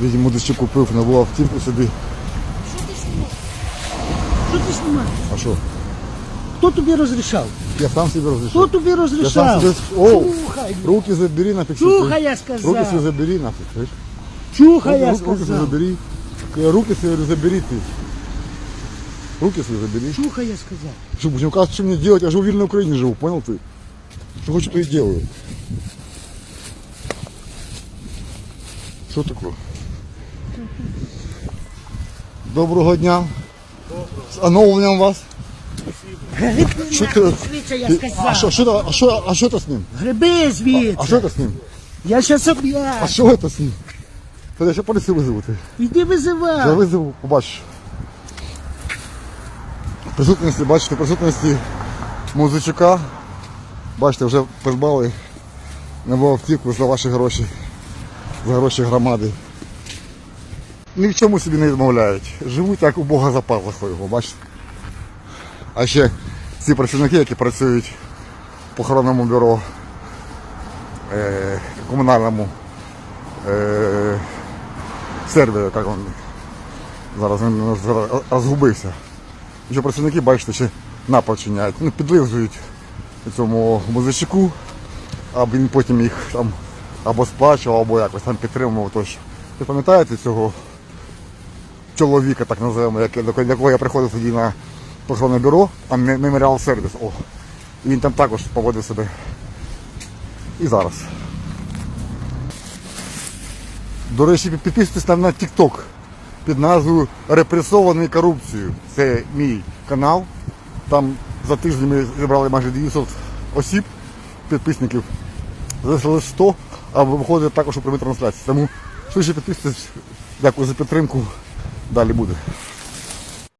Видимо, дещо купив нову автівку собі. Що ти знімаєш? Що ти знімаєш? А що? Хто тобі розрішав? Я сам собі Хто розрішив. тобі Я сам розрішав? собі... О, Чухай, руки забери нафиг. чухай, я Руки собі сказав. забери нафиг. слышь? Чухай, я Руки, руки собі сказав. забери. Я руки собі забери ты. Руки собі забери. Чухай, я сказав. Что, будешь мне указывать, что мне делать? Я живу в Вильной Украине живу, понял ты? Что хочу, то и делаю. Что такое? Доброго дня. З оновленням вас. Що ти? Звідси, я сказав. А що, що, то- а що, а що це з ним? Гриби звідси. А що це з ним? Я щас А об'яв. що це з ним? Та я ще поліцію визову. ти. Іди Я визивай. визову, побачиш. Присутності, бачите, присутності музичука. Бачите, вже придбали нову автівку за ваші гроші, за гроші громади. Ні в чому собі не відмовляють. Живуть як у Бога за пазухою, бачите. А ще ці працівники, які працюють в похоронному бюро, е, комунальному е, сервері, як він зараз він розгубився. Що працівники, бачите, ще напад чиняють. Ну, підлизують цьому музичку, а він потім їх там або сплачував, або якось там підтримував. Тож, ви пам'ятаєте цього чоловіка, так називаємо, до якого я приходив тоді на похоронне бюро, а меморіал сервіс. О. І він там також поводив себе. І зараз. До речі, підписуйтесь там на TikTok під назвою Репресований корупцією. Це мій канал. Там за тиждень ми зібрали майже 900 осіб, підписників. Залишилось 100, а виходить також у прямій трансляції. Тому швидше підписуйтесь. Дякую за підтримку. Далі буде.